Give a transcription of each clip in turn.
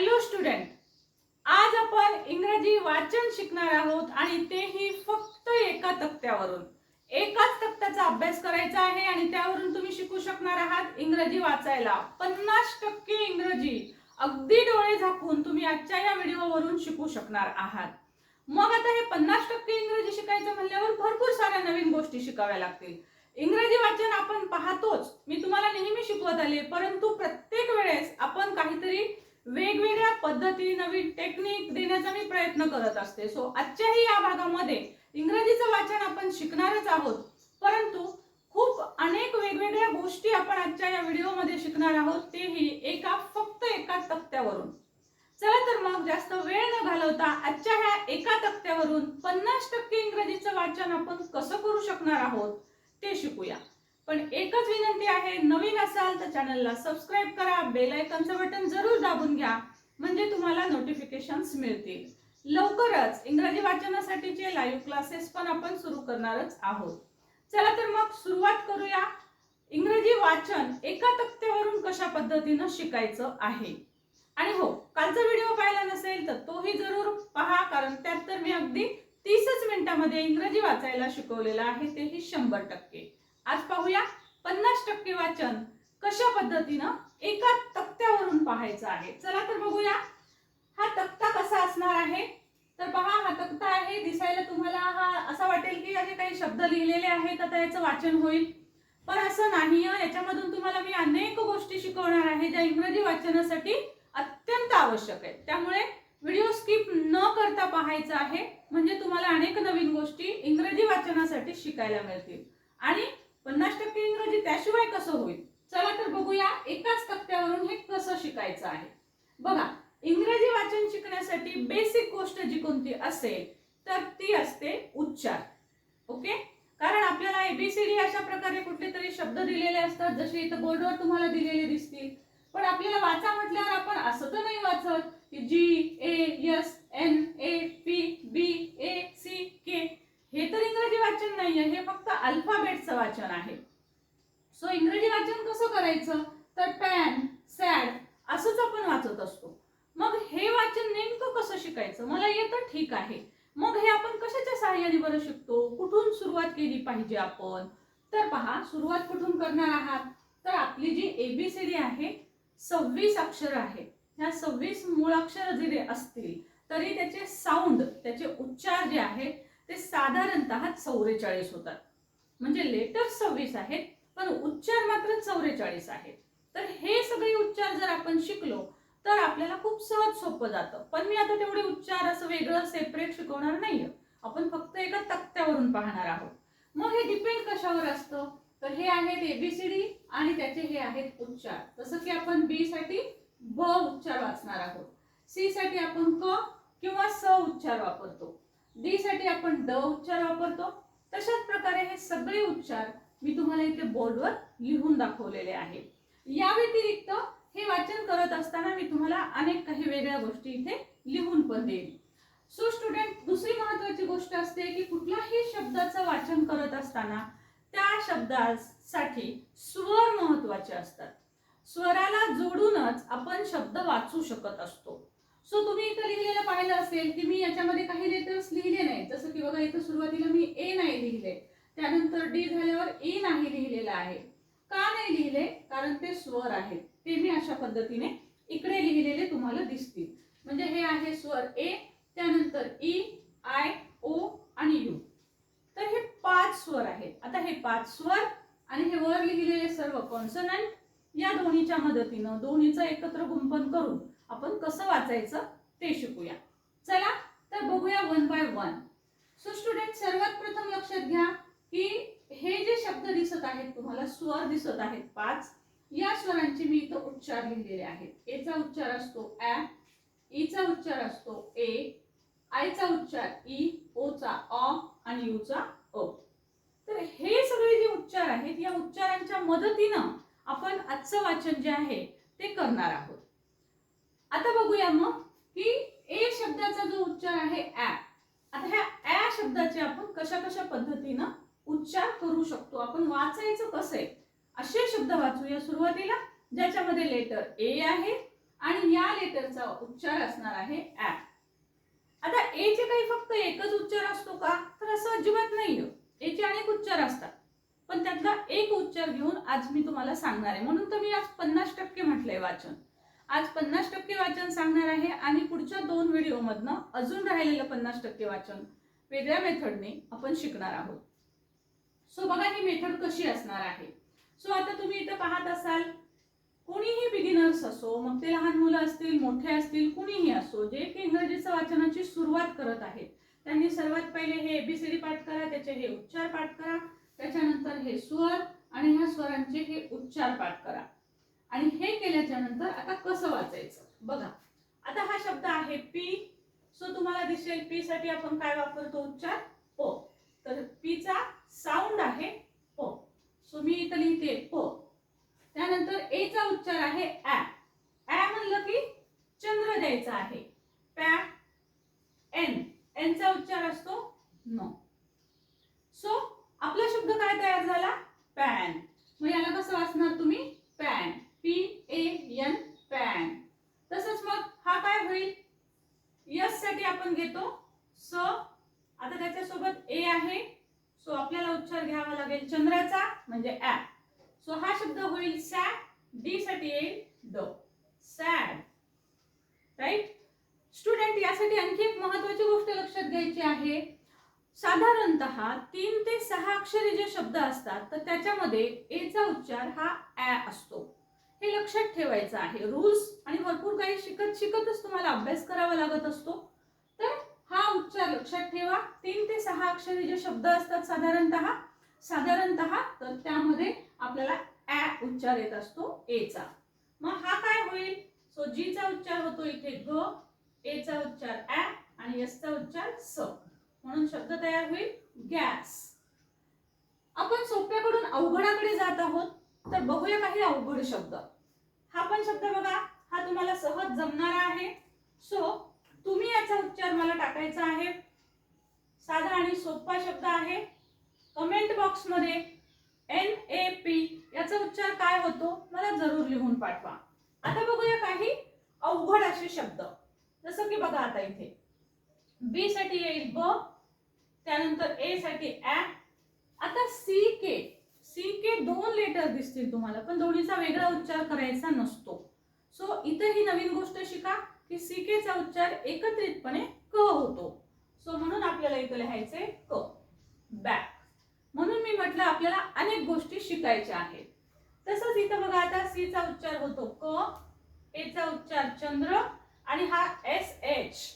Hello student. आज आपण इंग्रजी वाचन शिकणार आहोत आणि तेही फक्त एका तक्त्यावरून. एकाच तक्त्याचा अभ्यास करायचा आहे आणि त्यावरून तुम्ही शिकू शकणार आहात इंग्रजी वाचायला. पन्नास टक्के इंग्रजी. अगदी डोळे झाकून तुम्ही आजच्या या व्हिडिओवरून शिकू शकणार आहात. मग आता हे पन्नास टक्के इंग्रजी शिकायचं म्हणल्यावर भरपूर साऱ्या नवीन गोष्टी शिकाव्या लागतील. इंग्रजी वाचन आपण पाहतोच. मी तुम्हाला नेहमी शिकवत आले परंतु प्रत्येक वेळेस आपण काहीतरी वेगवेगळ्या पद्धती नवीन टेक्निक देण्याचा मी प्रयत्न करत असते. सो आजच्याही या भागामध्ये इंग्रजीचं वाचन आपण शिकणारच आहोत. परंतु खूप अनेक वेगवेगळ्या गोष्टी आपण आजच्या या व्हिडिओमध्ये शिकणार आहोत. तेही एका फक्त एका तक्त्यावरून. चला तर मग जास्त वेळ न घालवता आजच्या ह्या एका तक्त्यावरून पन्नास टक्के इंग्रजीचं वाचन आपण कसं करू शकणार आहोत ते शिकूया. पण एकच विनंती आहे नवीन असाल तर चॅनलला सबस्क्राईब करा बेल आयकॉनचं बटन जरूर दाबून घ्या म्हणजे तुम्हाला नोटिफिकेशन्स मिळतील. लवकरच इंग्रजी वाचनासाठीचे लाईव्ह क्लासेस पण आपण सुरू करणारच आहोत. चला तर मग सुरुवात करूया. इंग्रजी वाचन एका तक्त्यावरून कशा पद्धतीनं शिकायचं आहे? आणि हो कालचा व्हिडिओ पाहिला नसेल तर तोही जरूर पहा कारण त्यात तर मी अगदी तीसच मिनिटामध्ये इंग्रजी वाचायला शिकवलेलं आहे तेही शंभर टक्के. आज पाहूया पन्नास टक्के वाचन कशा पद्धतीनं एका तक्त्यावरून पाहायचं आहे. चला तर बघूया. हा तक्ता कसा असणार आहे? तर पहा हा तक्ता आहे. दिसायला तुम्हाला हा असा वाटेल की असे काही शब्द लिहिलेले आहेत आता याचं वाचन होईल. पण असं नाही याच्यामधून तुम्हाला मी अनेक गोष्टी शिकवणार आहे ज्या इंग्रजी वाचनासाठी अत्यंत आवश्यक आहेत. त्यामुळे व्हिडिओ स्किप न करता पाहायचा आहे. म्हणजे तुम्हाला अनेक नवीन गोष्टी इंग्रजी वाचनासाठी शिकायला मिळतील. आणि पन्नास टक्के इंग्रजी त्याशिवाय कसं होईल? चला तर बघूया एकाच तक्त्यावरून हे कसं शिकायचं आहे. बघा इंग्रजी वाचन शिकण्यासाठी बेसिक गोष्ट जी कोणती असेल तर ती असते उच्चार. ओके? कारण आपल्याला एबीसीडी अशा प्रकारे कुठले तरी शब्द दिलेले असतात जसे इथं बोर्डवर तुम्हाला दिलेले दिसतील. पण आपल्याला वाचा म्हटल्यावर आपण असं तर नाही वाचत की G A S N A P B A C K हे तर इंग्रजी वाचन नाहीये हे फक्त अल्फाबेटचं वाचन आहे. सो इंग्रजी वाचन कसं करायचं? तर पॅन सॅड असंच आपण वाचत असतो. मग हे वाचन नेमकं कसं शिकायचं? मला येतं ठीक आहे. मग हे आपण कशाच्या सहाय्याने बरं शिकतो? कुठून सुरुवात केली पाहिजे आपण? तर पहा सुरुवात कुठून करणार आहात? तर आपली जी एबीसीडी आहे सव्वीस अक्षर आहे. ह्या सव्वीस मूळाक्षर जरी असतील तरी त्याचे साऊंड त्याचे उच्चार जे आहेत ते साधारणतः चौवेचाळीस होतात. म्हणजे लेटर सव्वीस आहेत पण उच्चार मात्र चौवेचाळीस आहेत. तर हे सगळे उच्चार जर आपण शिकलो तर आपल्याला खूप सहज सोपं जातं. पण मी आता तेवढे उच्चार असं वेगळं सेपरेट शिकवणार नाहीये. आपण फक्त एका तक्त्यावरून पाहणार आहोत. मग हे डिपेंड कशावर असतं? तर हे आहेत एबीसीडी आणि त्याचे हे आहेत उच्चार. जसं की आपण बी साठी ब उच्चार वाचणार आहोत. सी साठी आपण क किंवा स उच्चार वापरतो. डी साठी आपण ड उच्चार वापरतो. तशाच प्रकारे हे सगळे उच्चार मी तुम्हाला इथे बोर्डवर लिहून दाखवलेले आहे या व्यतिरिक्त हे वाचन करत असताना मी तुम्हाला अनेक काही वेगळ्या गोष्टी इथे लिहून पण देईन. सो स्टुडंट दुसरी महत्वाची गोष्ट असते की कुठल्याही शब्दाचं वाचन करत असताना त्या शब्दासाठी स्वर महत्त्वाचे असतात. स्वराला जोडूनच आपण शब्द वाचू शकत असतो. सो तुम्ही इथं लिहिलेलं पाहिलं असेल की मी याच्यामध्ये काही लेटर्स लिहिले नाही जसं की बघा इथं सुरुवातीला मी ए नाही लिहिले. त्यानंतर डी झाल्यावर ए नाही लिहिलेलं आहे. का नाही लिहिले? कारण ते स्वर आहेत ते मी अशा पद्धतीने इकडे लिहिलेले तुम्हाला दिसतील. म्हणजे हे आहे स्वर ए त्यानंतर ई आय ओ आणि यू तर हे पाच स्वर आहेत. आता हे पाच स्वर आणि हे वर लिहिलेले सर्व कॉन्सनंट या दोन्हीच्या मदतीनं दोन्हीचं एकत्र गुंपन करून आपण कसं वाचायचं ते शिकूया. चला तर बघूया one by one so student सर्वात प्रथम लक्षात घ्या की हे जे शब्द दिसत आहेत तुम्हाला स्वर दिसत आहेत पाच या स्वरांचे मी इथं उच्चार लिहिलेले आहेत. एचा उच्चार असतो ॲ ईचा e उच्चार असतो ए आयचा उच्चार e, ई ओचा अ आणि यूचा अ तर हे सगळे जे उच्चार आहेत या उच्चारांच्या मदतीनं आपण आजचं वाचन जे आहे ते करणार आहोत. आता बघूया मग की ए शब्दाचा जो उच्चार आहे ऍ आता ह्या ऍ शब्दाचे आपण कशा कशा पद्धतीनं उच्चार करू शकतो? आपण वाचायचं कसं आहे? असे शब्द वाचूया सुरुवातीला ज्याच्यामध्ये लेटर ए आहे आणि या लेटरचा उच्चार असणार आहे ऍ आता ए चे काही फक्त एकच उच्चार असतो का? तर असं अजिबात नाही ए चे अनेक उच्चार असतात. पण त्यातला एक उच्चार घेऊन आज मी तुम्हाला सांगणार आहे. म्हणून तर मी आज पन्नास टक्के म्हटलंय वाचन. आज पन्नास टक्के वाचन सांगणार आहे आणि पुढच्या दोन व्हिडिओमधनं अजून राहिलेलं पन्नास टक्के वाचन वेगळ्या मेथडने आपण शिकणार आहोत. सो बघा ही मेथड कशी असणार आहे. सो आता तुम्ही इथं पाहत असाल कोणीही बिगिनर्स असो मग ते लहान मुलं असतील मोठे असतील कुणीही असो जे की इंग्रजीचं वाचनाची सुरुवात करत आहेत. त्यांनी सर्वात पहिले हे एबीसीडी पाठ करा त्याचे हे उच्चार पाठ करा त्याच्यानंतर हे स्वर आणि ह्या स्वरांचे हे उच्चार पाठ करा. आणि हे केल्याच्यानंतर आता कसं वाचायचं? बघा आता हा शब्द आहे पी सो तुम्हाला दिसेल पी साठी आपण काय वापरतो? उच्चार ओ तर पीचा साऊंड आहे ओ सो मी इथं लिहिते प त्यानंतर ए चा उच्चार आहे ऍ ऍ म्हणलं की चंद्र द्यायचा आहे पॅ एन एन चा उच्चार असतो नो सो आपला शब्द काय तयार झाला पॅन मग याला कसं वाचणार तुम्ही pan P A N pan तसंच मग हा काय होईल यससाठी आपण घेतो स आता त्याच्यासोबत ए आहे सो आपल्याला उच्चार घ्यावा लागेल चंद्राचा म्हणजे ऍ सो हा शब्द होईल सॅड डी साठी येईल ड सॅड राईट स्टुडंट यासाठी आणखी एक महत्वाची गोष्ट लक्षात घ्यायची आहे साधारणत तीन ते सहा अक्षरी जे शब्द असतात तर त्याच्यामध्ये ए चा उच्चार हा ऍ असतो लक्षात ठेवायचं आहे. रूल्स आणि भरपूर काही शिकत शिकतच तुम्हाला अभ्यास करावा लागत असतो. तर हा उच्चार लक्षात ठेवा. तीन ते सहा अक्षरी जे शब्द असतात साधारणतः साधारणतः तर त्यामध्ये आपल्याला ऍ उच्चार येत असतो ए चा. मग हा काय होईल? सो जी चा उच्चार होतो इथे ग ए चा उच्चार ऍ आणि एसचा उच्चार स. म्हणून शब्द तयार होईल गॅस. आपण सोप्याकडून अवघडाकडे जात आहोत तर बघूया काही अवघड शब्द. हा पण शब्द बघा हा तुम्हाला सहज जमणारा आहे. सो तुम्ही याचा उच्चार मला टाकायचा आहे. साधा आणि सोपा शब्द आहे. कमेंट बॉक्समध्ये एन ए पी याचा उच्चार काय होतो मला जरूर लिहून पाठवा. आता बघूया काही अवघड असे शब्द. जसं की बघा आता इथे. बी साठी येईल ब त्यानंतर ए साठी ॲ आता सी के सी के दोन लेटर दिसतील तुम्हाला पण दोन्हीचा वेगळा उच्चार करायचा नसतो. सो इथं ही नवीन गोष्ट शिका की सी के चा उच्चार एकत्रितपणे क होतो. सो म्हणून आपल्याला इथं लिहायचंय क. बॅक म्हणून मी म्हटलं आपल्याला अनेक गोष्टी शिकायच्या आहेत. तसंच इथं बघा आता सी चा उच्चार होतो क एचा उच्चार चंद्र आणि हा एस एच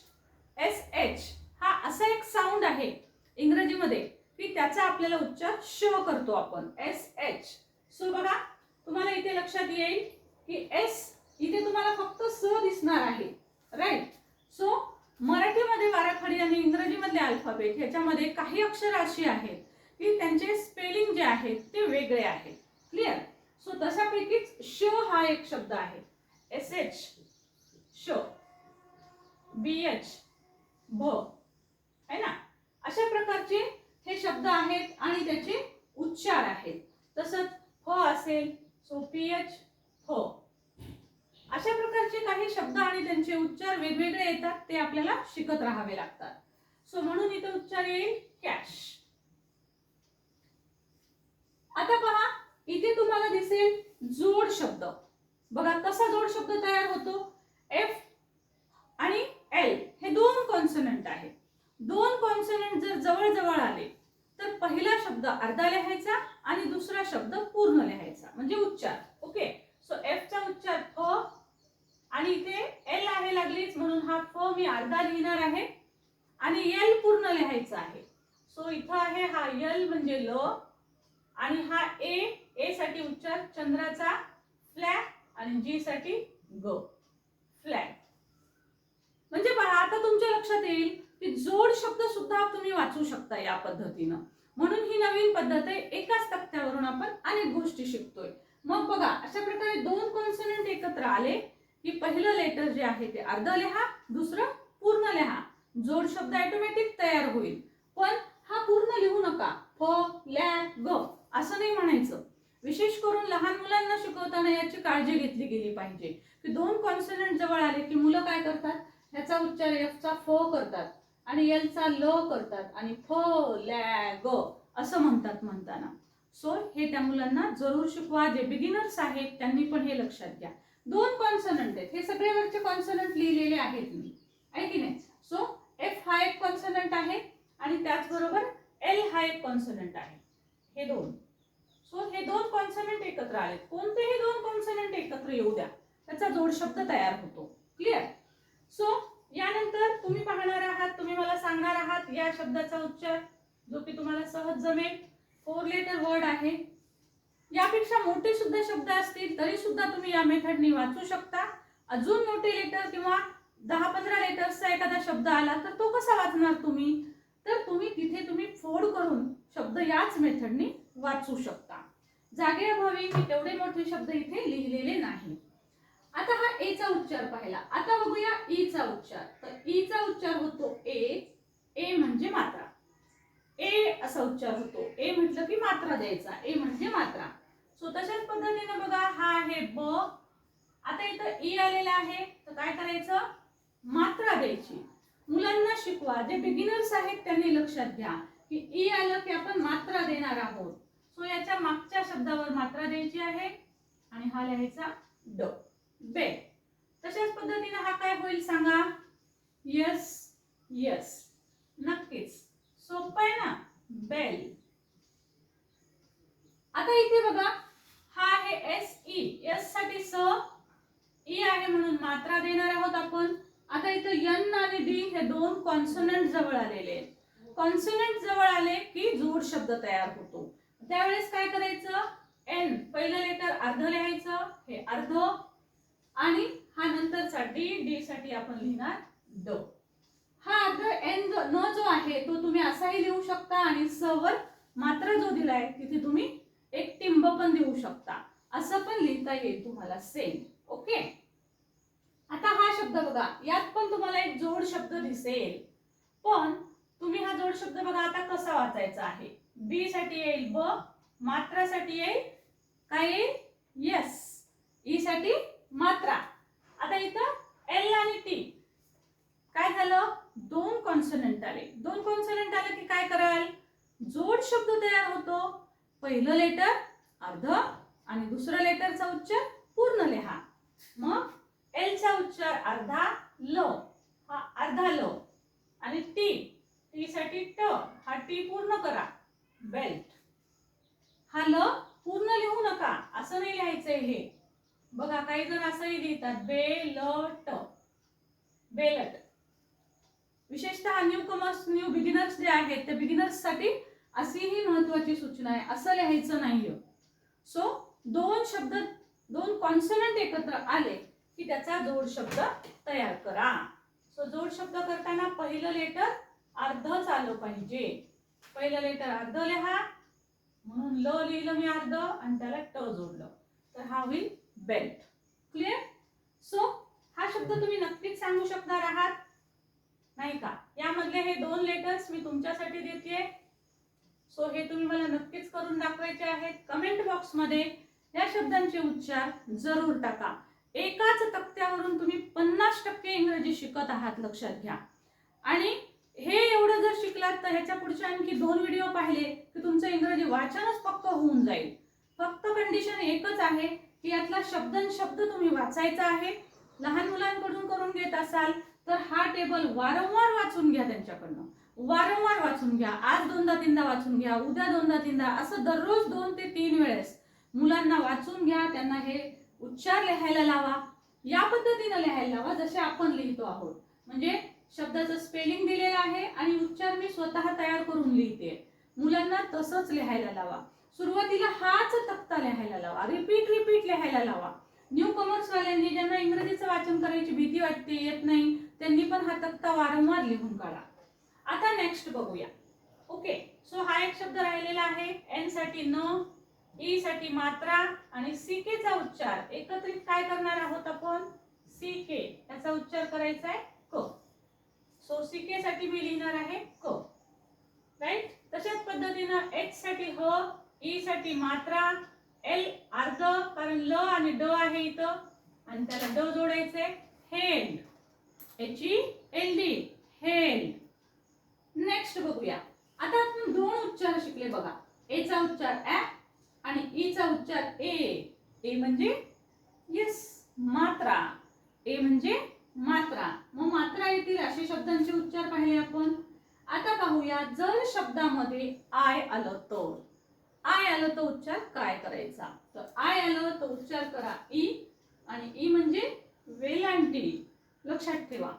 एस एच हा असा एक साऊंड आहे इंग्रजीमध्ये. की त्याचा आपल्याला उच्चार श करतो आपण. एस एच सो बघा तुम्हाला इथे लक्षात येईल की एस इथे तुम्हाला फक्त स दिसणार आहे. राईट सो मराठीमध्ये वाराखडी आणि इंग्रजीमधले अल्फाबेट ह्याच्यामध्ये काही अक्षर अशी आहेत की त्यांचे स्पेलिंग जे आहेत ते वेगळे आहेत. क्लिअर सो तशापैकीच श हा एक शब्द आहे. एस एच श. बी एच भ. है ना? अशा प्रकारचे हे शब्द आहेत आणि त्याचे उच्चार आहेत. तसंच फ असेल सो पी एच फ. अशा प्रकारचे काही शब्द आणि त्यांचे उच्चार वेगवेगळे येतात ते आपल्याला शिकत राहावे लागतात. सो म्हणून इथं उच्चार येईल कॅश. आता पहा इथे तुम्हाला दिसेल जोड शब्द. बघा कसा जोड शब्द तयार होतो? एफ आणि एल. हे दोन कॉन्सनंट आहेत. दोन कॉन्सनंट जर जवळजवळ आले तर पहिला शब्द अर्धा लिहायचा आणि दुसरा शब्द पूर्ण लिहायचा म्हणजे उच्चार. ओके सो एफ चा उच्चार फ आणि इथे एल आहे लागलीच म्हणून हा फ मी अर्धा लिहिणार आहे आणि एल पूर्ण लिहायचा आहे. सो इथं आहे हा यल म्हणजे ल आणि हा ए ए साठी उच्चार चंद्राचा फ्लॅट आणि जी साठी ग. फ्लॅट म्हणजे पहा आता तुमच्या लक्षात येईल की जोड शब्द सुद्धा तुम्ही वाचू शकता या पद्धतीनं. म्हणून ही नवीन पद्धत आहे एकाच तक्त्यावरून आपण अनेक गोष्टी शिकतोय. मग बघा अशा प्रकारे दोन कॉन्सनंट एकत्र आले की पहिलं लेटर जे आहे ते अर्ध लिहा दुसरं पूर्ण लिहा. जोड शब्द ऑटोमॅटिक तयार होईल. पण हा पूर्ण लिहू नका. फ लॅ ग असं नाही म्हणायचं. विशेष करून लहान मुलांना शिकवताना याची काळजी घेतली गेली पाहिजे. की दोन कॉन्सनंट जवळ आले की मुलं काय करतात? ह्याचा उच्चार एफचा फ करतात. आणि एलचा ल करतात आणि फ लॅ ग असं म्हणतात म्हणताना. सो हे त्या मुलांना जरूर शिकवा. जे बिगिनर्स आहेत त्यांनी पण हे लक्षात घ्या. दोन कॉन्सनंट आहेत. हे सगळेवरचे कॉन्सनंट लिहिलेले आहेत मी. आहे की नाही? सो एफ हा एक कॉन्सनंट आहे आणि त्याचबरोबर एल हा एक कॉन्सनंट आहे. हे दोन. सो हे दोन कॉन्सनंट एकत्र आले कोणतेही दोन कॉन्सनंट एकत्र येऊ द्या. त्याचा जोड शब्द तयार होतो. क्लिअर सो यानंतर तुम्ही पाहणार आहात तुम्ही मला सांगणार आहात या शब्दाचा उच्चार जो की तुम्हाला सहज जमेल. फोर लेटर वर्ड आहे. यापेक्षा मोठे सुद्धा शब्द असतील तरी सुद्धा तुम्ही या मेथडनी वाचू शकता. अजून मोठे लेटर किंवा दहा पंधरा लेटर्सचा एखादा शब्द आला तर तो कसा वाचणार तुम्ही? तर तुम्ही तिथे तुम्ही फोड करून शब्द याच मेथडनी वाचू शकता. जागेअभावी मी तेवढे मोठे शब्द इथे लिहिलेले नाही. आता हा ए चा उच्चार पाहिला. आता बघूया ई चा उच्चार. तर ई चा उच्चार होतो ए ए म्हणजे मात्रा. ए असा उच्चार होतो. ए म्हटलं की मात्रा द्यायचा. ए म्हणजे मात्रा. सो तशाच पद्धतीने बघा हा आहे ब. आता इथं e ई आलेला आहे. तर काय करायचं? मात्रा द्यायची. मुलांना शिकवा. जे बिगिनर्स आहेत त्यांनी लक्षात घ्या की ई आलं की आपण मात्रा देणार आहोत. सो याच्या मागच्या शब्दावर मात्रा द्यायची आहे. आणि हा लिहायचा ड. बे तशाच पद्धतीने हा काय होईल सांगा? यस यस नक्कीच. सोपं आहे ना? बेल आता इथे बघा हा आहे एस ई एससाठी स ई आहे म्हणून मात्रा देणार आहोत आपण. आता इथं यन आणि डी हे दोन कॉन्सोनंट जवळ आलेले आहेत. कॉन्सोनंट जवळ आले की जोड शब्द तयार होतो. त्यावेळेस काय करायचं? एन पहिलं लेटर अर्ध लिहायचं. हे अर्ध आणि हा नंतरचा डी डी साठी आपण लिहिणार ड. हा अर्ध एन जो न जो आहे तो तुम्ही असाही लिहू शकता आणि स वर मात्र जो दिलाय तिथे तुम्ही एक टिंब पण देऊ शकता. असं पण लिहिता येईल तुम्हाला सेम ओके आता हा शब्द बघा. यात पण तुम्हाला एक जोड शब्द दिसेल. पण तुम्ही हा जोड शब्द बघा आता कसा वाचायचा आहे? बी साठी येईल ब मात्रासाठी येईल काय येईल? यस ई e साठी मात्रा. आता इथं एल आणि टी काय झालं? दोन कॉन्सनंट आले. दोन कॉन्सनंट आले की काय कराल? जोड शब्द तयार होतो. पहिलं लेटर अर्ध आणि दुसरं लेटरचा उच्चार पूर्ण लिहा. मग एल चा उच्चार अर्धा ल. हा अर्धा ल. आणि टी टी साठी ट हा टी पूर्ण करा. बेल्ट हा ल पूर्ण लिहू नका. असं नाही लिहायचंय हे. बघा काही जण असंही लिहितात बे ल ट बेलट. विशेषतः न्यू कमर्स न्यू बिगिनर्स जे आहेत त्या बिगिनर्ससाठी अशी ही महत्वाची सूचना आहे. असं लिहायचं नाही सो दोन शब्द दोन कॉन्सनंट एकत्र आले की त्याचा जोड शब्द तयार करा. सो जोड शब्द करताना पहिलं लेटर अर्धच आलं पाहिजे. पहिलं लेटर अर्ध लिहा. म्हणून ल लिहिलं मी अर्ध आणि त्याला ट जोडलं. तर हा होईल बेल्ट क्लिअर सो हा शब्द तुम्ही नक्कीच सांगू शकणार आहात. नाही का? यामधले हे दोन लेटर्स मी तुमच्यासाठी देते. सो हे तुम्ही मला नक्कीच करून दाखवायचे आहेत. कमेंट बॉक्समध्ये या शब्दांचे उच्चार जरूर टाका. एकाच तक्त्यावरून तुम्ही पन्नास टक्के इंग्रजी शिकत आहात लक्षात घ्या. आणि हे एवढं जर शिकलात तर ह्याच्या पुढचे आणखी दोन व्हिडिओ पाहिले की तुमचं इंग्रजी वाचनच पक्क होऊन जाईल. फक्त कंडिशन एकच आहे. की यातला शब्दन शब्द तुम्ही वाचायचा आहे. लहान मुलांकडून करून घेत असाल तर हा टेबल वारंवार वाचून घ्या त्यांच्याकडनं. वारंवार वाचून घ्या. आज दोनदा तीनदा वाचून घ्या उद्या दोनदा तीनदा असं दररोज दोन ते तीन वेळेस. मुलांना वाचून घ्या त्यांना हे उच्चार लिहायला लावा. या पद्धतीनं लिहायला लावा जसे आपण लिहितो आहोत. म्हणजे शब्दाचं स्पेलिंग दिलेलं आहे आणि उच्चार मी स्वतः तयार करून लिहिते मुलांना तसंच लिहायला लावा. सुरुवातीला हाच तक्ता लिहायला लावा. रिपीट रिपीट लिहायला लावा. न्यू कॉमर्स वाल्यांनी ज्यांना इंग्रजीचं वाचन करायची भीती वाटते येत नाही त्यांनी पण हा तक्ता वारंवार लिहून काढा. आता नेक्स्ट बघूया. ओके सो हा एक शब्द राहिलेला आहे. एनसाठी न ई साठी मात्रा आणि सी के चा उच्चार. एकत्रित काय करणार आहोत आपण? सी के याचा उच्चार करायचा आहे क. सो सी के साठी मी लिहिणार आहे क. राईट तशाच पद्धतीनं एच साठी ह ई साठी मात्रा एल अर्ध कारण ल आणि ड आहे इथं. आणि त्याला ड जोडायचे. Held H E L D held next बघूया. आता आपण दोन उच्चार शिकले बघा. ए चा उच्चार ए आणि ई चा उच्चार ए ए म्हणजे यस मात्रा. ए म्हणजे मात्रा. मग मात्रा येतील असे शब्दांचे उच्चार पाहिले आपण. आता पाहूया जर शब्दामध्ये आय आलं तर. आय आलं तर उच्चार काय करायचा? तर आय आलं तर उच्चार करा. ई आणि ई म्हणजे वेलांटी लक्षात ठेवा.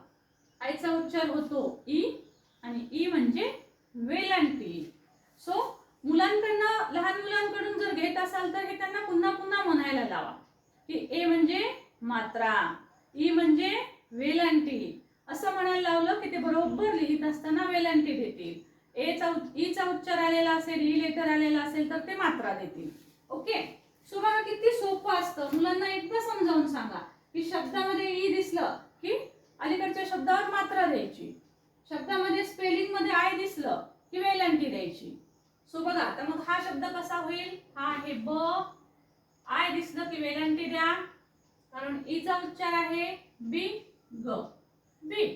आयचा उच्चार होतो ई आणि ई म्हणजे वेलांटी सो मुलांकडनं लहान मुलांकडून जर घेत असाल तर हे त्यांना पुन्हा पुन्हा म्हणायला लावा. की ए म्हणजे मात्रा. ई म्हणजे वेलांटी असं म्हणायला लावलं की ते बरोबर लिहित असताना वेलांटी देतील. एचा ईचा उच्चार आलेला असेल ई लेटर आलेला असेल तर ते मात्रा देतील. ओके? सो बघा किती सोपं असतं. मुलांना एकदा समजावून सांगा. की शब्दामध्ये ई दिसलं की अलीकडच्या शब्दावर मात्रा द्यायची. शब्दामध्ये स्पेलिंगमध्ये आय दिसलं की वेलांटी द्यायची. सो बघा तर मग हा शब्द कसा होईल? हा आहे ब. आय दिसलं की वेलांटी द्या. कारण ईचा उच्चार आहे बी ग. बी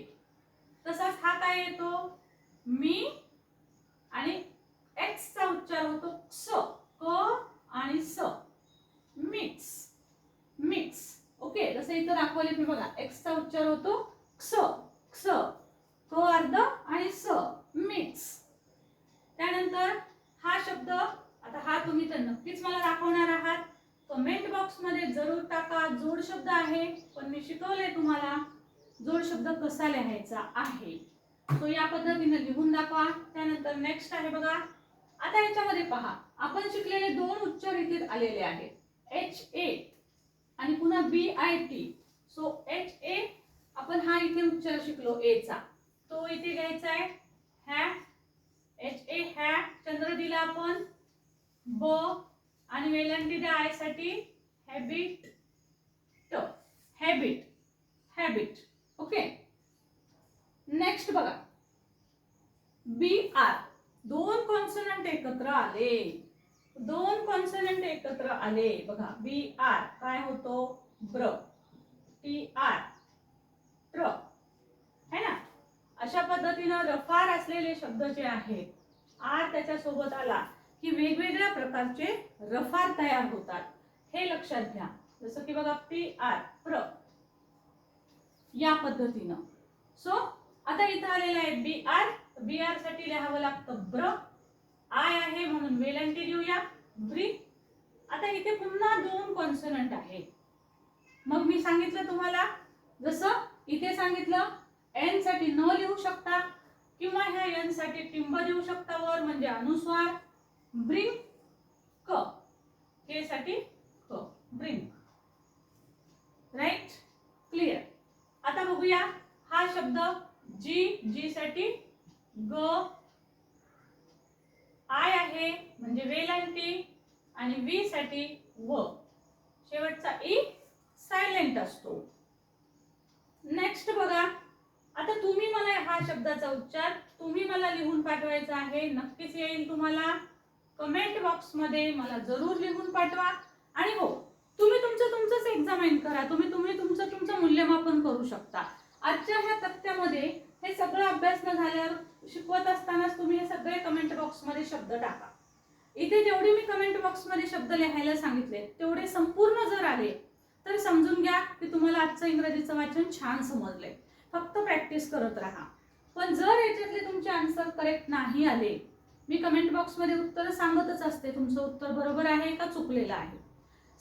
तसाच हा काय येतो मी आणि एक्सचा उच्चार होतो स क आणि स. मिक्स मिक्स ओके जसं इथं दाखवले मी बघा एक्सचा उच्चार होतो क्स क्स क अर्ध आणि स. मिक्स त्यानंतर हा शब्द आता हा तुम्ही तर नक्कीच मला दाखवणार आहात. कमेंट बॉक्समध्ये जरूर टाका जोड शब्द आहे पण मी शिकवले तुम्हाला जोड शब्द कसा लिहायचा आहे. तो या पद्धतीने लिहून दाखवा. त्यानंतर नेक्स्ट आहे बघा. आता याच्यामध्ये पहा. आपण शिकलेले दोन उच्चार इथे आलेले आहेत. एच ए आणि पुन्हा B I T so H A आपण हा इथे उच्चार शिकलो ए चा. तो इथे घ्यायचा आहे. हॅ एच ए हॅ चंद्र दिला आपण. ब आणि वेलांटी द्या आयसाठी. हॅबिट ट हॅबिट हॅबिट ओके नेक्स्ट बघा. बी आर दोन कॉन्सनंट एकत्र आले. दोन कॉन्सनंट एकत्र आले. बघा बी आर काय होतो? ब्र. टी आर ट्र. है ना? अशा पद्धतीनं रफार असलेले शब्द जे आहेत आर त्याच्या सोबत आला की वेगवेगळ्या प्रकारचे रफार तयार होतात. हे लक्षात घ्या. जसं की बघा पी आर प्र. या पद्धतीनं. सो आता इथं आलेलं आहे बी आर बी आरसाठी लिहावं लागतं ब्र. आय आहे म्हणून वेलंटी देऊया ब्री आता इथे पुन्हा दोन कॉन्सनंट आहे. मग मी सांगितलं तुम्हाला जसं इथे सांगितलं एनसाठी न लिहू शकता किंवा ह्या एनसाठी टिंब देऊ शकता वर म्हणजे अनुस्वार. ब्रिंग क के साठी क ब्रिंग राईट क्लिअर आता बघूया हा शब्द जी जी साठी ग आय आहे म्हणजे वेलांटी आणि वी साठी व. शेवटचा ई सायलेंट असतो. नेक्स्ट बघा. आता तुम्ही मला हा शब्दाचा उच्चार तुम्ही मला लिहून पाठवायचा आहे. नक्कीच येईल तुम्हाला. कमेंट बॉक्समध्ये मला जरूर लिहून पाठवा. आणि हो तुम्ही तुमचं तुमचंच एक्झामिन करा. तुम्ही तुम्ही तुमचं तुमचं मूल्यमापन करू शकता. आजच्या ह्या तक्त्यामध्ये हे सगळं अभ्यास न झाल्यावर शिकवत असतानाच तुम्ही हे सगळे कमेंट बॉक्समध्ये शब्द टाका. इथे जेवढे मी कमेंट बॉक्समध्ये शब्द लिहायला सांगितले तेवढे संपूर्ण जर आले तर समजून घ्या की तुम्हाला आजचं इंग्रजीचं वाचन छान समजलंय. फक्त प्रॅक्टिस करत राहा. पण जर याच्यातले तुमचे आन्सर करेक्ट नाही आले मी कमेंट बॉक्समध्ये उत्तर सांगतच असते तुमचं उत्तर बरोबर आहे का चुकलेलं आहे?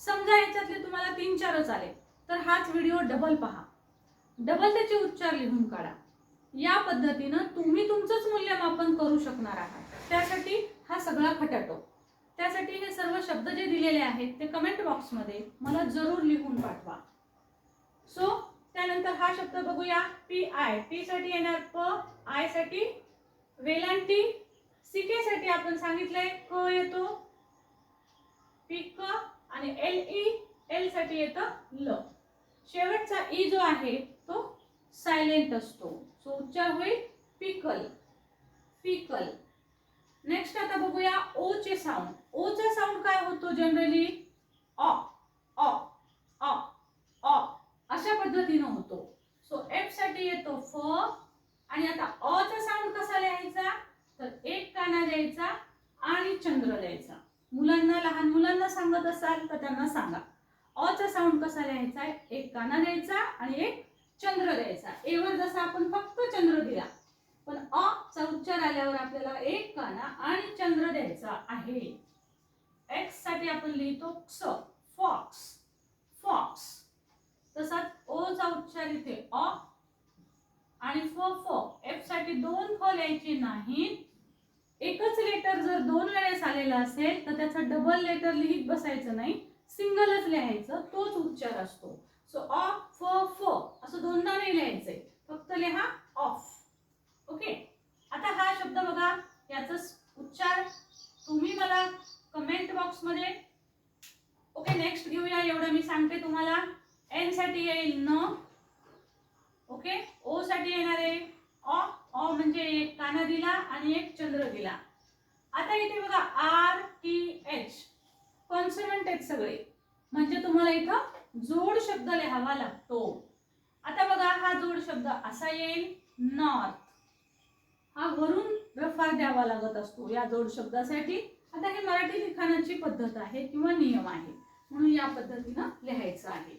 समजा याच्यातले तुम्हाला तीन चारच आले तर हाच व्हिडिओ डबल पहा. डबल त्याचे उच्चार लिहून काढा. या पद्धतीनं तुम्ही तुमचंच मूल्यमापन करू शकणार आहात. त्यासाठी हा सगळा खटाटो त्यासाठी हे सर्व शब्द जे दिलेले आहेत ते कमेंट बॉक्समध्ये मला जरूर लिहून पाठवा. सो त्यानंतर हा शब्द बघूया. पी आय पी साठी येणार प आयसाठी वेलांटी. सीके साठी आपण सांगितलंय क येतो. पी क आणि एल ई एलसाठी येतं ल. शेवटचा ई जो आहे तो सायलेंट असतो. सो उच्चार होईल पिकल पिकल. नेक्स्ट आता बघूया ओ चे साऊंड ओ चा साऊंड काय होतो जनरली ऑ ऑ ऑ ऑ अशा पद्धतीनं होतो. सो एफसाठी येतो फ. आणि आता अ चा साऊंड कसा लिहायचा? तर एक काना द्यायचा आणि चंद्र द्यायचा मुलांना लहान मुलांना सांगत असाल तर त्यांना सांगा. अ चा साऊंड कसा लिहायचा? एक काना द्यायचा आणि एक चंद्र द्यायचा. एवर जसा आपण फक्त चंद्र दिला पण अ चा उच्चार आल्यावर आपल्याला एक काना आणि चंद्र द्यायचा आहे. एक्ससाठी आपण लिहितो क्स फॉक्स फॉक्स. तसाच ओ चा उच्चार इथे अ आणि फ फ. एफसाठी दोन फ लिहायचे नाहीत. एकच लेटर जर दोन वेळेस आलेला असेल तर त्याचा डबल लेटर लिहित बसायचं नाही. सिंगलच लिहायचं तोच उच्चार असतो. सो ऑफ फ फ असं दोनदा नाही लिहायचंय. फक्त लिहा ऑफ ओके आता हा शब्द बघा. याचा उच्चार तुम्ही मला कमेंट बॉक्समध्ये ओके नेक्स्ट घेऊया. एवढं मी सांगते तुम्हाला. एनसाठी येईल न. ओके ओ साठी येणार आहे. ऑ ऑ म्हणजे एक काना दिला आणि एक चंद्र दिला आता इथे बघा आर टी एच कॉन्सनंट आहेत सगळे. म्हणजे तुम्हाला इथं जोड शब्द लिहावा लागतो. आता बघा हा जोड शब्द असा येईल नॉर्थ हा वरून रफा द्यावा लागत असतो या जोड शब्दासाठी. आता हे मराठी लिखाणाची पद्धत आहे किंवा नियम आहे म्हणून या पद्धतीनं लिहायचं आहे.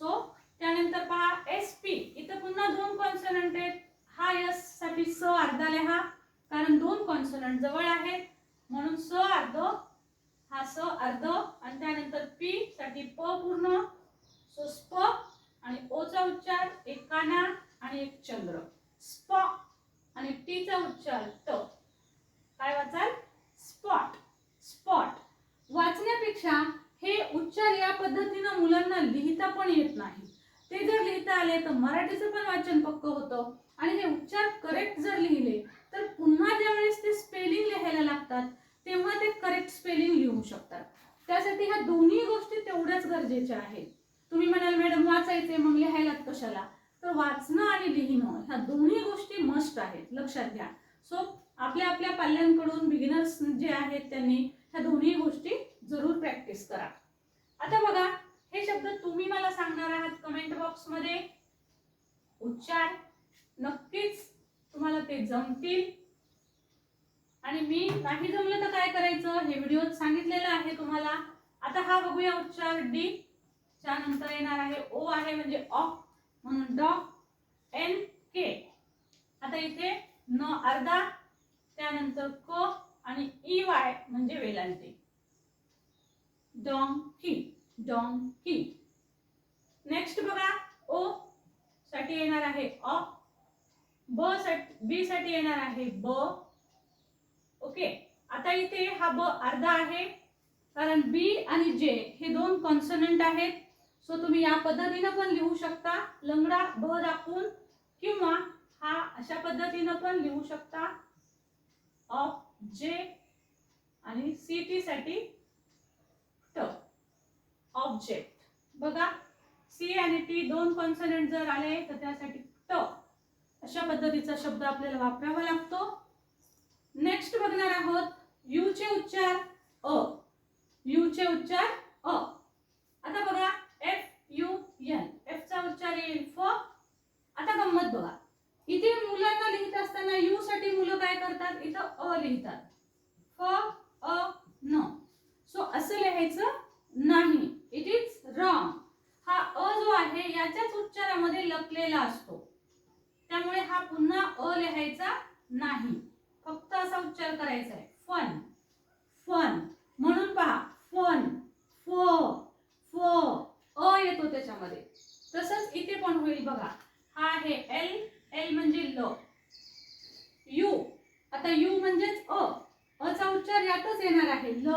सो त्यानंतर पहा एस पी इथं पुन्हा दोन कॉन्सनंट आहेत. हा यससाठी स अर्धा लिहा कारण दोन कॉन्सनंट जवळ आहेत. म्हणून स अर्ध हा स अर्ध आणि त्यानंतर पी साठी प पूर्ण सो स्प आणि ओचा उच्चार एक काना आणि एक चंद्र. स्प आणि टीचा उच्चार ट काय वाचाल? स्पॉट. स्पॉट. वाचण्यापेक्षा हे उच्चार या पद्धतीनं मुलांना लिहिता पण येत नाही. ते जर लिहिता आले तर मराठीचं पण वाचन पक्क होतं आणि हे उच्चार करेक्ट जर लिहिले तर पुन्हा ज्यावेळेस ते स्पेलिंग लिहायला लागतात तेव्हा ते करेक्ट स्पेलिंग लिहू शकतात. त्यासाठी ह्या दोन्ही गोष्टी तेवढ्याच गरजेच्या आहेत. तुम्ही म्हणाल मॅडम वाचायचे मग लिहायलात कशाला? तर वाचणं आणि लिहिणं ह्या दोन्ही गोष्टी मस्ट आहेत. लक्षात घ्या. सो आपल्या आपल्या पाल्यांकडून बिगिनर्स जे आहेत त्यांनी ह्या दोन्ही गोष्टी जरूर प्रॅक्टिस करा. आता बघा हे शब्द तुम्ही मला सांगणार आहात कमेंट बॉक्समध्ये उच्चार. नक्कीच तुम्हाला ते जमतील. आणि मी नाही जमलं तर काय करायचं? हे व्हिडिओत सांगितलेलं आहे तुम्हाला. आता हा बघूया उच्चार डी. त्यानंतर येणार आहे ओ आहे म्हणजे ऑफ म्हणून डॉ एन के. आता इथे न अर्धा त्यानंतर क आणि ई वाय म्हणजे वेलांटी. Donkey donkey. नेक्स्ट बघा ओ साठी येणार आहे ऑ ब साठी बी साठी येणार आहे ब. ओके आता इथे हा ब अर्धा आहे. कारण बी आणि जे हे दोन कॉन्सनंट आहेत. सो तुम्ही या पद्धतीनं पण लिहू शकता. लंगडा ब दाखवून किंवा हा अशा पद्धतीनं पण लिहू शकता. ऑफ जे आणि सी टी साठी ट ऑब्जेक्ट बघा सी आणि टी दोन कॉन्सनंट जर आले तर त्यासाठी ट अशा पद्धतीचा शब्द आपल्याला वापरावा लागतो. नेक्स्ट बघणार आहोत यू चे उच्चार अ. यू चे उच्चार अ. आता बघा एफ यू एन एफ चा उच्चार येईल फ आता गंमत बघा. इथे मुलांना लिहित असताना यू साठी मुलं काय करतात? इथं अ लिहितात. फ अ न. सो असं लिहायचं नाही. इट इज रॉंग हा अ जो आहे याच्याच उच्चारामध्ये लपलेला असतो. त्यामुळे हा पुन्हा अ लिहायचा नाही. फक्त असा उच्चार करायचा आहे. Fun fun. म्हणून पहा फन फ फ अ येतो त्याच्यामध्ये. तसंच इथे पण होईल बघा. हा आहे एल एल म्हणजे ल. यू आता यू म्हणजेच अ. अचा चा उच्चार यातच येणार आहे. ल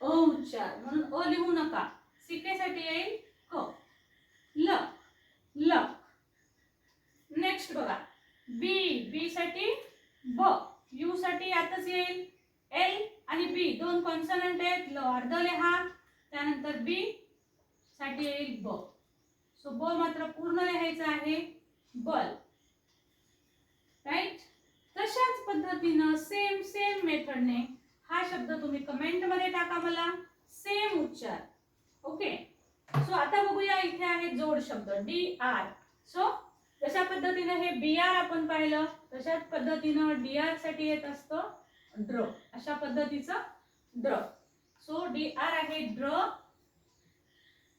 अ उच्चार. म्हणून अ लिहू नका. सिकेसाठी येईल क ल ल. नेक्स्ट बघा. बी बी साठी ब यू साठी यातच येईल. एल आणि बी दोन कॉन्सनंट आहेत. ल अर्ध लिहा त्यानंतर बी साठी येईल ब. सो ब मात्र पूर्ण लिहायचं आहे. बल. राईट तशाच पद्धतीनं सेम सेम मेथडने हा शब्द तुम्ही कमेंटमध्ये टाका मला. सेम उच्चार. ओके सो आता बघूया इथे आहे जोड शब्द डी आर सो जशा पद्धतीनं हे बी आर आपण पाहिलं तशाच पद्धतीनं डी आरसाठी येत असतं ड्र अशा पद्धतीचं ड्र सो डी आर आहे ड्र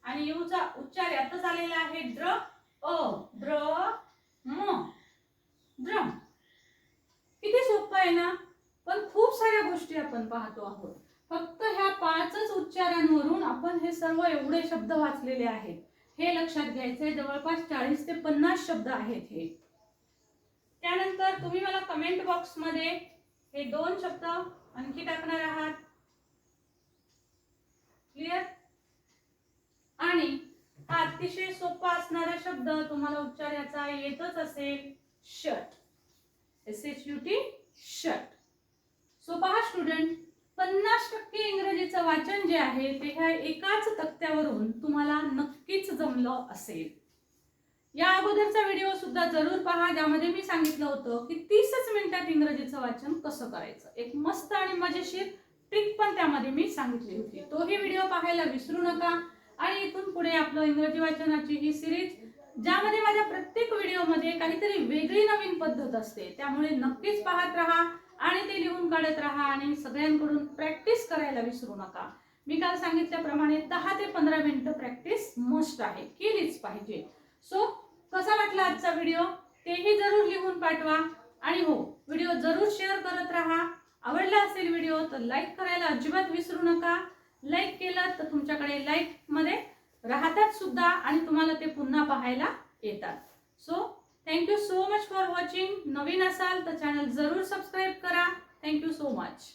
आणि यूचा उच्चार यातच आलेला आहे ड्र अ ड्र म ड्रम किती सोपं आहे ना? पण खूप साऱ्या गोष्टी आपण पाहतो आहोत. फक्त ह्या पाचच उच्चारांवरून आपण हे सर्व एवढे शब्द वाचलेले आहेत. हे लक्षात घ्यायचे जवळपास चाळीस ते पन्नास शब्द आहेत हे. त्यानंतर तुम्ही मला कमेंट बॉक्समध्ये हे दोन शब्द आणखी टाकणार आहात. क्लिअर आणि हा अतिशय सोपा असणारा शब्द तुम्हाला उच्चार याचा येतच असेल shirt S H U T shirt so पहा स्टुडंट पन्नास टक्के इंग्रजीचं वाचन जे आहे ते ह्या एकाच तक्त्यावरून तुम्हाला नक्कीच जमलं असेल. या अगोदरचा व्हिडिओ सुद्धा जरूर पहा ज्यामध्ये मी सांगितलं होतं की तीसच मिनिटात इंग्रजीचं वाचन कसं करायचं. एक मस्त आणि मजेशीर ट्रिक पण त्यामध्ये मी सांगितली होती. तोही व्हिडिओ पाहायला विसरू नका. आणि इथून पुढे आपलं इंग्रजी वाचनाची ही सिरीज ज्यामध्ये माझ्या प्रत्येक व्हिडिओमध्ये काहीतरी वेगळी नवीन पद्धत असते. त्यामुळे नक्कीच पाहत राहा आणि ते लिहून काढत राहा आणि सगळ्यांकडून प्रॅक्टिस करायला विसरू नका. मी काल सांगितल्याप्रमाणे दहा ते पंधरा मिनिटं प्रॅक्टिस मस्ट आहे. केलीच पाहिजे. सो कसा वाटला आजचा व्हिडिओ? तेही जरूर लिहून पाठवा. आणि हो व्हिडिओ जरूर शेअर करत राहा. आवडला असेल व्हिडिओ तर लाईक करायला अजिबात विसरू नका. लाईक केलं तर तुमच्याकडे लाईकमध्ये राहतात सुद्धा आणि तुम्हाला ते पुन्हा पाहायला येतात. So thank you so much for watching नवीन असाल तर चॅनल जरूर सबस्क्राईब करा. Thank you so much